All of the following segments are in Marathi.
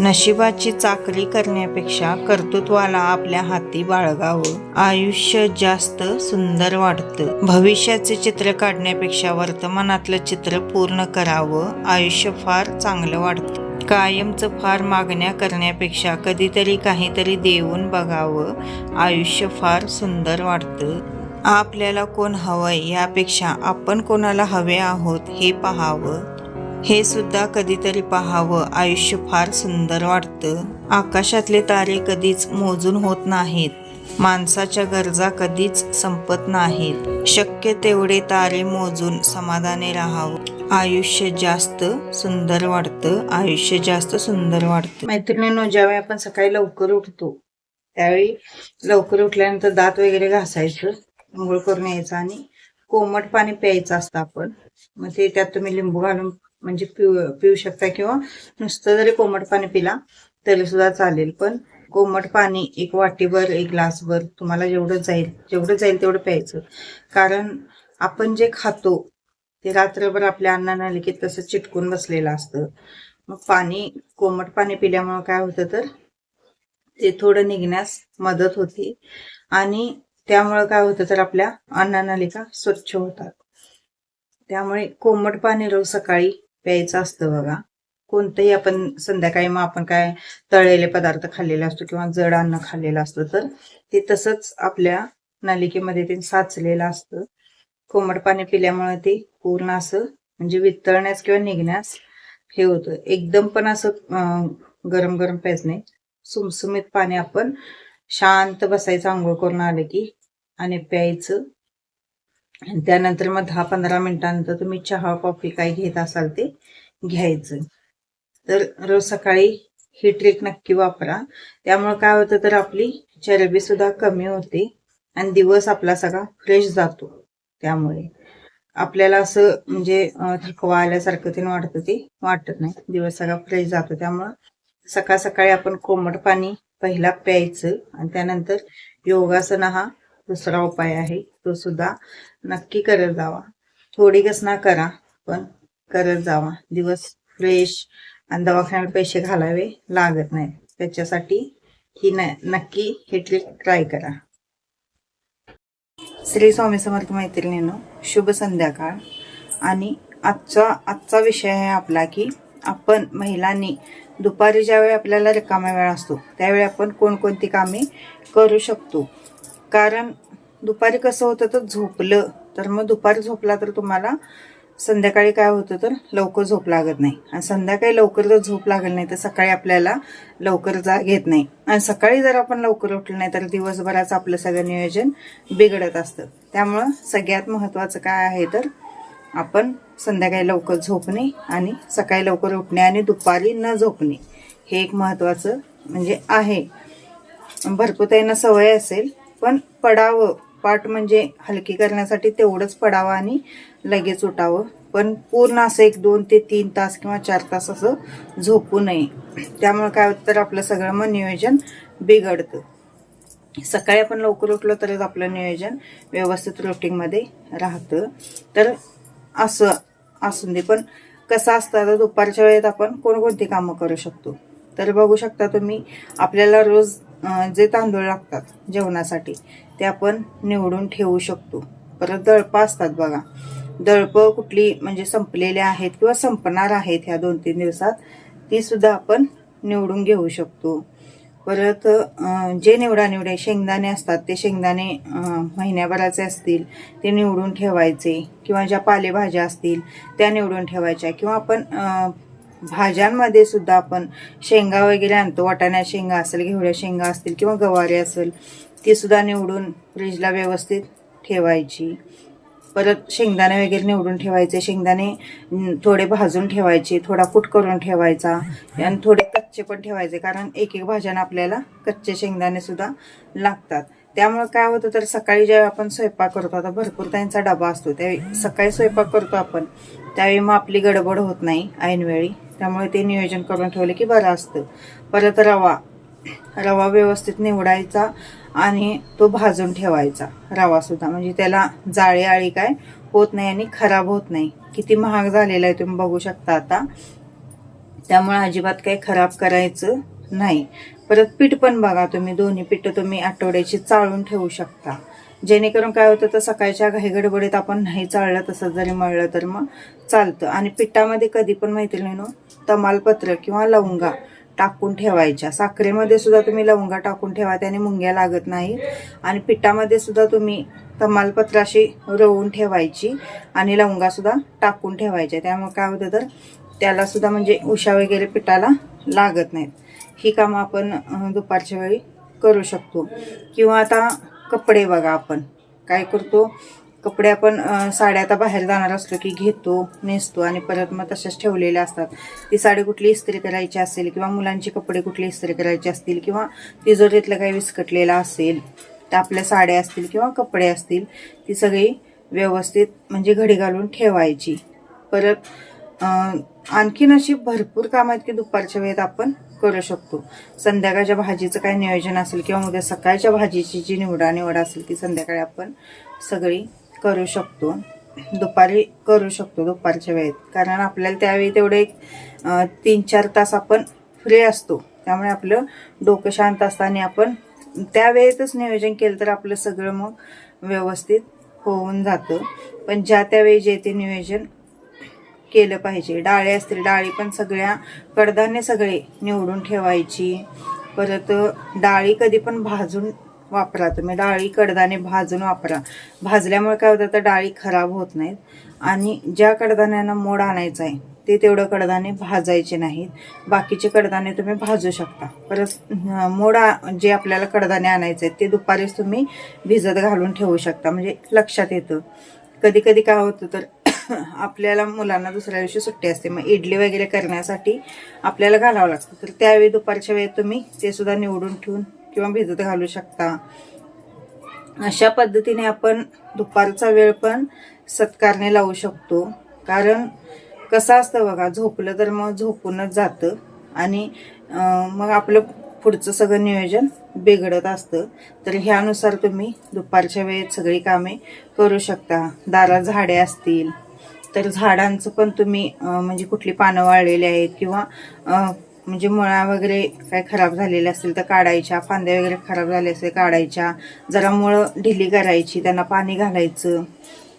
नशिबाची चाकरी करण्यापेक्षा कर्तृत्वाला आपल्या हाती बाळगावं. आयुष्य जास्त सुंदर वाटतं. भविष्याचे चित्र काढण्यापेक्षा वर्तमानातलं चित्र पूर्ण करावं. आयुष्य फार चांगलं वाटतं. कायमचं फार मागण्या करण्यापेक्षा कधीतरी काहीतरी देऊन बघावं. आयुष्य फार सुंदर वाटतं. आपल्याला कोण हवंय यापेक्षा आपण कोणाला हवे आहोत हे पाहावं. हे सुद्धा कधीतरी पाहावं. आयुष्य फार सुंदर वाटतं. आकाशातले तारे कधीच मोजून होत नाहीत. माणसाच्या गरजा कधीच संपत नाहीत. शक्य तेवढे तारे मोजून समाधाने राहावं. आयुष्य जास्त सुंदर वाटतं. आयुष्य जास्त सुंदर वाटतं. मैत्रिणींनो ज्यावेळी आपण सकाळी लवकर उठतो त्यावेळी लवकर उठल्यानंतर दात वगैरे घासायचं आंघोळ करून यायचं आणि कोमट पाणी प्यायचं असतं आपण. मग ते त्यात तुम्ही लिंबू घालून म्हणजे पिऊ पिऊ शकता किंवा नुसतं जरी कोमट पाणी पिला तरी सुद्धा चालेल. पण कोमट पाणी एक वाटीभर एक ग्लासभर तुम्हाला जेवढं जाईल जेवढं जाईल तेवढं प्यायचं. कारण आपण जे खातो ते रात्रभर आपल्या अन्ननलिकेत तसं चिटकून बसलेलं असतं. मग पाणी कोमट पाणी पिल्यामुळं काय होतं तर ते थोडं निघण्यास मदत होते. आणि त्यामुळं काय होतं तर आपल्या अन्ननलिका स्वच्छ होतात. त्यामुळे कोमट पाणी रोज सकाळी प्यायचं असतं बघा. कोणतंही आपण संध्याकाळी मग आपण काय तळलेले पदार्थ खाल्लेले असतो किंवा जड अन्न खाल्लेलं असतं तर ते तसंच आपल्या नलिकेमध्ये ते साचलेलं असतं. कोमट पाणी पिल्यामुळे ते पूर्ण असं म्हणजे वितळण्यास किंवा निघण्यास हे होतं. एकदम पण असं गरम गरम प्यायच नाही. सुमसुमीत पाणी आपण शांत बसायचं आंघोळ करून आलं की आणि प्यायचं त्यानंतर मग दहा पंधरा मिनिटानंतर तुम्ही चहा कॉफी काय घेत असाल ते घ्यायचं. तर रोज सकाळी ही ट्रिक नक्की वापरा. त्यामुळे काय होतं तर आपली चरबी सुद्धा कमी होते आणि दिवस आपला सगळा फ्रेश जातो त्यामुळे. आपल्याला असं म्हणजे थकवा आल्यासारखं ते वाटतं ते वाटत नाही. दिवस सगळा फ्रेश जातो. त्यामुळं सकाळ सकाळी आपण कोमट पाणी पहिला प्यायचं आणि त्यानंतर योगासन हा दुसरा उपाय आहे तो सुद्धा नक्की करत जावा. थोडी घसना करा पण करत जावा. दिवस फ्रेश आणि दवाखान्यात पैसे घालावे लागत नाही. त्याच्यासाठी ही न नक्की हे ट्रिक ट्राय करा. श्री स्वामी समर्थ मैत्रिणींनो शुभ संध्याकाळ. आणि आजचा आजचा विषय आहे आपला की आपण महिलांनी दुपारी ज्यावेळी आपल्याला रिकामा वेळ असतो त्यावेळी आपण कोणकोणती कामे करू शकतो? कारण दुपारी कसं होतं तर झोपलं तर मग दुपारी झोपला तर तुम्हाला संध्याकाळी काय होतं तर लवकर झोप लागत नाही. आणि संध्याकाळी लवकर जर झोप लागली नाही तर सकाळी आपल्याला लवकर जाग येत नाही. आणि सकाळी जर आपण लवकर उठलं नाही तर दिवसभराचं आपलं सगळं नियोजन बिघडत असतं. त्यामुळं सगळ्यात महत्त्वाचं काय आहे तर आपण संध्याकाळी लवकर झोपणे आणि सकाळी लवकर उठणे आणि दुपारी न झोपणे हे एक महत्त्वाचं म्हणजे आहे. भरपूर त्यांना सवय असेल पण पडावं. पाठ म्हणजे हलकी करण्यासाठी तेवढंच पडावं आणि लगेच उठावं. पण पूर्ण असं एक दोन ते तीन तास किंवा चार तास असं झोपू नये. त्यामुळे काय होतं तर आपलं सगळं मग नियोजन बिघडतं. सकाळी आपण लवकर उठलो तरच आपलं नियोजन व्यवस्थित रुटीनमध्ये राहतं. तर असं असून दे. पण कसं असतं तर दुपारच्या वेळेत आपण कोणकोणती कामं करू शकतो? तर बघू शकता तुम्ही आपल्याला रोज जे तांदूळ लागतात जेवणासाठी ते आपण निवडून ठेवू शकतो. परत दळपं असतात बघा. दळपं कुठली म्हणजे संपलेले आहेत किंवा संपणार आहेत ह्या दोन तीन दिवसात ती सुद्धा आपण निवडून घेऊ शकतो. परत जे निवडा निवडे शेंगदाणे असतात ते शेंगदाणे महिन्याभराचे असतील ते निवडून ठेवायचे. किंवा ज्या पालेभाज्या असतील त्या निवडून ठेवायच्या. किंवा आपण भाज्यांमध्ये सुद्धा आपण शेंगा वगैरे आणतो. वाटाण्या शेंगा असेल घेवड्या शेंगा असतील किंवा गवारी असेल ती सुद्धा निवडून फ्रीजला व्यवस्थित ठेवायची. परत शेंगदाणे वगैरे निवडून ठेवायचे. शेंगदाणे थोडे भाजून ठेवायचे थोडा कूट करून ठेवायचा. आणि थोडे कच्चे पण ठेवायचे कारण एक एक भाज्यांना आपल्याला कच्चे शेंगदाणे सुद्धा लागतात. त्यामुळे काय होतं तर सकाळी ज्यावेळी आपण स्वयंपाक करतो आता भरपूर त्यांचा डबा असतो. त्यावेळी सकाळी स्वयंपाक करतो आपण त्यावेळी मग आपली गडबड होत नाही ऐनवेळी. त्यामुळे ते नियोजन करून ठेवलं की बरं असतं. परत रवा. रवा व्यवस्थित निवडायचा आणि तो भाजून ठेवायचा. रवा सुद्धा. म्हणजे त्याला जाळी आळी काय होत नाही आणि खराब होत नाही. किती महाग झालेला आहे तुम्ही बघू शकता आता. त्यामुळे अजिबात काही खराब करायचं नाही. परत पीठ पण बघा तुम्ही. दोन्ही पीठ तुम्ही आठवड्याची चाळून ठेवू शकता. जेणेकरून काय होतं तर सकाळच्या घाईगडबडीत आपण नाही चाळलं तसं जरी मळलं तर मग चालतं. आणि पिठामध्ये कधी पण मैत्रिणीनो तमालपत्र किंवा लवंगा टाकून ठेवायच्या. साखरेमध्ये सुद्धा तुम्ही लवंगा टाकून ठेवा त्याने मुंग्या लागत नाही आणि पिठामध्ये सुद्धा तुम्ही तमालपत्राशी रवून ठेवायची आणि लवंगासुद्धा टाकून ठेवायच्या. त्यामुळे काय होतं तर त्यालासुद्धा म्हणजे उशा वगैरे पिठाला लागत नाहीत. ही कामं आपण दुपारच्या वेळी करू शकतो. किंवा आता कपडे बघा आपण. काय करतो? कपडे आपण साड्या आता बाहेर जाणार असलो की घेतो नेसतो आणि परत मग तशाच ठेवलेल्या असतात. ती साडी कुठली इस्त्री करायची असेल किंवा मुलांचे कपडे कुठले इस्त्री करायचे असतील किंवा तिजोरीतलं काही विस्कटलेलं असेल तर आपल्या साड्या असतील किंवा कपडे असतील ती सगळी व्यवस्थित म्हणजे घडी घालून ठेवायची. परत आणखीन अशी भरपूर कामं आहेत की दुपारच्या वेळेत आपण करू शकतो. संध्याकाळच्या भाजीचं काय नियोजन असेल किंवा उद्या सकाळच्या भाजीची जी निवडा निवड असेल ती संध्याकाळी आपण सगळी करू शकतो. दुपारी करू शकतो दुपारच्या वेळेत. कारण आपल्याला त्यावेळी तेवढे एक तीन चार तास आपण फ्री असतो. त्यामुळे आपलं डोकं शांत असतं आणि आपण त्यावेळेतच नियोजन केलं तर आपलं सगळं मग व्यवस्थित होऊन जातं. पण ज्या त्यावेळी जे ते नियोजन केलं पाहिजे. डाळे असतील डाळी पण सगळ्या कडधान्य सगळे निवडून ठेवायची. परत डाळी कधी पण भाजून वापरा तुम्ही. डाळी कडधान्य भाजून वापरा. भाजल्यामुळे काय होतं तर डाळी खराब होत नाहीत. आणि ज्या कडधान्यांना मोड आणायचं आहे ते तेवढं कडधान्य भाजायचे नाहीत. बाकीचे कडधान्य तुम्ही भाजू शकता. परत मोड आ- जे आपल्याला कडधान्य आणायचे आहेत ते दुपारीच तुम्ही भिजत घालून ठेवू शकता. म्हणजे लक्षात येतं. कधी कधी काय होतं तर आपल्याला मुलांना दुसऱ्या दिवशी सुट्टी असते. मग इडली वगैरे करण्यासाठी आपल्याला घालावं लागतं. तर त्यावेळी दुपारच्या वेळेत तुम्ही ते सुद्धा निवडून ठेवून किंवा भिजत घालू शकता. अशा पद्धतीने आपण दुपारचा वेळ पण सत्कारने लावू शकतो. कारण कसं असतं बघा झोपलं तर मग झोपूनच जातं आणि मग आपलं पुढचं सगळं नियोजन बिघडत असतं. तर ह्यानुसार तुम्ही दुपारच्या वेळेत सगळी कामे करू शकता. दारात झाडे असतील तर झाडांचं पण तुम्ही म्हणजे कुठली पानं वाळलेली आहेत किंवा म्हणजे मुळा वगैरे काय खराब झालेल्या असतील तर काढायच्या फांद्या वगैरे खराब झाले असतील काढायच्या जरा मुळं ढिली करायची त्यांना पाणी घालायचं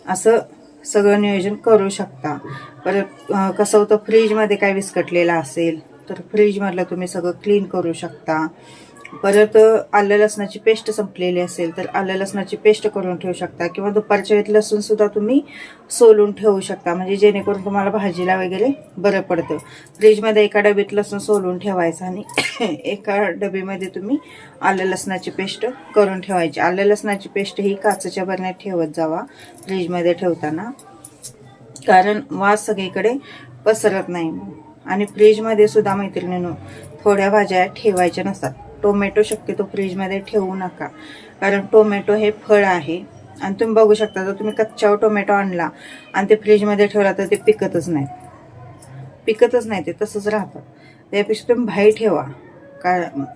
असं सगळं नियोजन करू शकता. परत कसं होतं फ्रीजमध्ये काय विस्कटलेलं असेल तर फ्रीजमधलं तुम्ही सगळं क्लीन करू शकता. परत आलं लसणाची पेस्ट संपलेली असेल तर आलं लसणाची पेस्ट करून ठेवू शकता. किंवा दुपारच्या वेळेत लसूणसुद्धा तुम्ही सोलून ठेवू शकता. म्हणजे जेणेकरून तुम्हाला भाजीला वगैरे बरं पडतं. फ्रीजमध्ये एका डबीत लसूण सोलून ठेवायचं आणि एका डबीमध्ये तुम्ही आलं लसणाची पेस्ट करून ठेवायची. आलं लसणाची पेस्ट ही काचेच्या बरण्यात ठेवत जावा फ्रीजमध्ये ठेवताना. कारण वास सगळीकडे पसरत नाही आणि फ्रीजमध्ये सुद्धा मैत्रिणीनं थोड्या भाज्या ठेवायच्या नसतात. टोमॅटो शक्यतो फ्रीजमध्ये ठेवू नका. कारण टोमॅटो हे फळ आहे. आणि तुम्ही बघू शकता जर तुम्ही कच्चा टोमॅटो आणला आणि ते फ्रीजमध्ये ठेवला तर ते पिकतच नाही. पिकतच नाही ते तसंच राहतं. त्यापेक्षा तुम्ही बाहेर ठेवा. का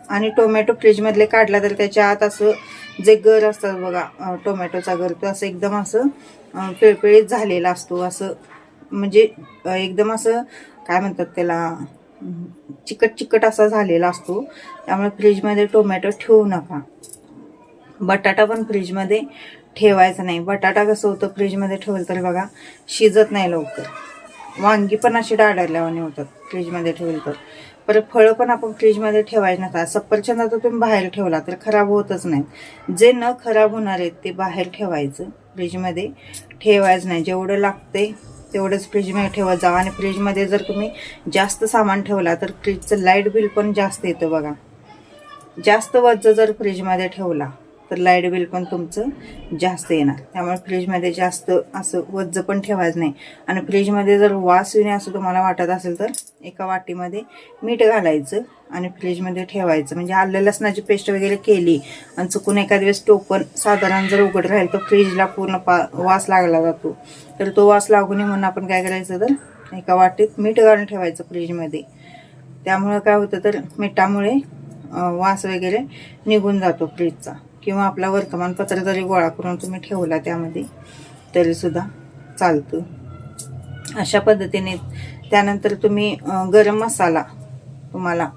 आणि टोमॅटो फ्रीजमधले काढला तर त्याच्या आत असं जे गर असतात बघा टोमॅटोचा गर तो असं एकदम असं पिळपिळीत झालेला असतो. असं म्हणजे एकदम असं काय म्हणतात त्याला चिकट चिकट असा झालेला असतो. त्यामुळे फ्रीजमध्ये टोमॅटो ठेवू नका. बटाटा पण फ्रीजमध्ये ठेवायचा नाही. बटाटा कसं होतं फ्रीजमध्ये ठेवलं तर बघा शिजत नाही लवकर. वांगी पण अशी डाळल्यावाने होतात फ्रीजमध्ये ठेवलं तर. परत फळं पण आपण फ्रीजमध्ये ठेवायचे नसतात सफरचंद तर तुम्ही बाहेर ठेवला तर खराब होतच नाही जे न खराब होणार आहेत ते बाहेर ठेवायचं. फ्रीजमध्ये ठेवायचं नाही. जेवढं लागते तेवढंच फ्रीजमध्ये ठेवत जावं आणि फ्रीजमध्ये जर तुम्ही जास्त सामान ठेवला तर फ्रीजचं लाइट बिल पण जास्त येतं बघा. जास्त वज्ज जर फ्रीजमध्ये ठेवला तर लाइट बिल पण तुमचं जास्त येणार. त्यामुळे फ्रीजमध्ये जास्त असं वज्ज पण ठेवायचं नाही. आणि फ्रीजमध्ये जर वास येणे असं तुम्हाला वाटत असेल तर एका वाटीमध्ये मीठ घालायचं आणि फ्रीजमध्ये ठेवायचं. म्हणजे आलं लसणाची पेस्ट वगैरे केली आणि चुकून एखाद वेळेस टोपण साधारण जर उघड राहील तर फ्रीजला पूर्ण पा वास लागला जातो. तर तो वास लागू नये म्हणून आपण काय करायचं तर एका वाटीत मीठ घालून ठेवायचं फ्रीजमध्ये त्यामुळं काय होतं तर मिठामुळे वास वगैरे निघून जातो फ्रीजचा किंवा आपला वर्तमानपत्र जरी गोळा करून तुम्ही ठेवला त्यामध्ये तरीसुद्धा चालतं. अशा पद्धतीने त्यानंतर तुम्ही गरम मसाला तुम्हाला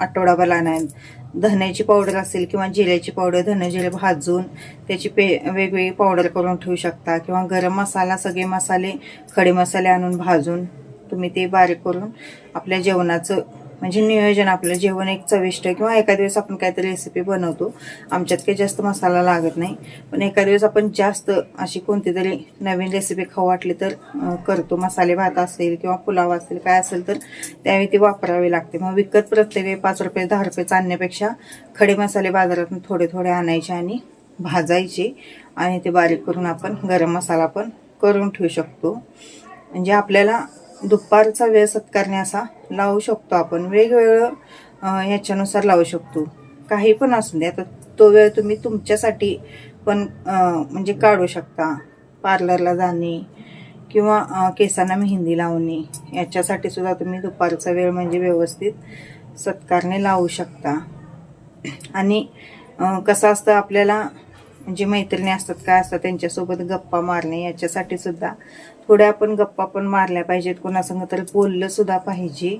आठवडाभर आणायला धन्याची पावडर असेल किंवा जिऱ्याची पावडर धने जिरे भाजून त्याची पे वेगवेगळी पावडर करून ठेवू शकता किंवा गरम मसाला सगळे मसाले खडे मसाले आणून भाजून तुम्ही ते बारीक करून आपल्या जेवणाचं म्हणजे नियोजन आपलं जेवण एक चविष्ट किंवा एका दिवस आपण काहीतरी रेसिपी बनवतो. आमच्यात काही जास्त मसाला लागत नाही. पण एका दिवस आपण जास्त अशी कोणती तरी नवीन रेसिपी खाऊ वाटली तर करतो. मसाले भात असेल किंवा पुलाव असेल काय असेल तर त्यावेळी ती वापरावी लागते. मग विकत प्रत्येक वेळी पाच रुपये दहा रुपये आणण्यापेक्षा खडे मसाले बाजारातून थोडे थोडे आणायचे आणि भाजायचे आणि ते बारीक करून आपण गरम मसाला पण करून ठेवू शकतो. म्हणजे आपल्याला दुपारचा वेळ सत्कारणे असा लावू शकतो आपण. वेगवेगळं ह्याच्यानुसार लावू शकतो. काही पण असू दे आता तो वेळ तुम्ही तुमच्यासाठी पण म्हणजे काढू शकता. पार्लरला जाणे किंवा केसांना मेहंदी लावणे याच्यासाठी सुद्धा तुम्ही दुपारचा वेळ म्हणजे व्यवस्थित सत्कारणे लावू शकता. आणि कसं असतं आपल्याला जे मैत्रिणी असतात काय असतात त्यांच्यासोबत गप्पा मारणे याच्यासाठी सुद्धा थोड्या आपण गप्पा पण मारल्या पाहिजेत. कोणासंग तर बोललं सुद्धा पाहिजे.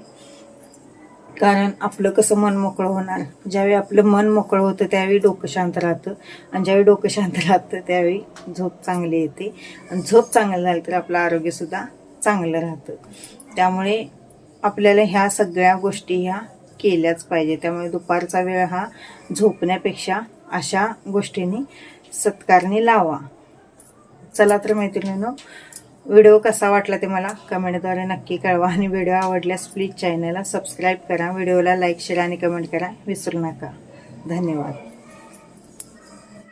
कारण आपलं कसं मन मोकळं होणार? ज्यावेळी आपलं मन मोकळं होतं त्यावेळी डोकं शांत राहतं. आणि ज्यावेळी डोकं शांत राहतं त्यावेळी झोप चांगली येते. आणि झोप चांगली झाली तर आपलं आरोग्यसुद्धा चांगलं राहतं. त्यामुळे आपल्याला ह्या सगळ्या गोष्टी ह्या केल्याच पाहिजे त्यामुळे दुपारचा वेळ हा झोपण्यापेक्षा अशा गोष्टींनी सत्कारणी लावा. चला तर मैत्रिणीनं व्हिडिओ कसा वाटला ते मला कमेंटद्वारे नक्की कळवा. आणि व्हिडिओ आवडल्यास प्लीज चॅनलला सबस्क्राईब करा. व्हिडिओला लाईक शेअर आणि कमेंट करा. विसरू नका. धन्यवाद.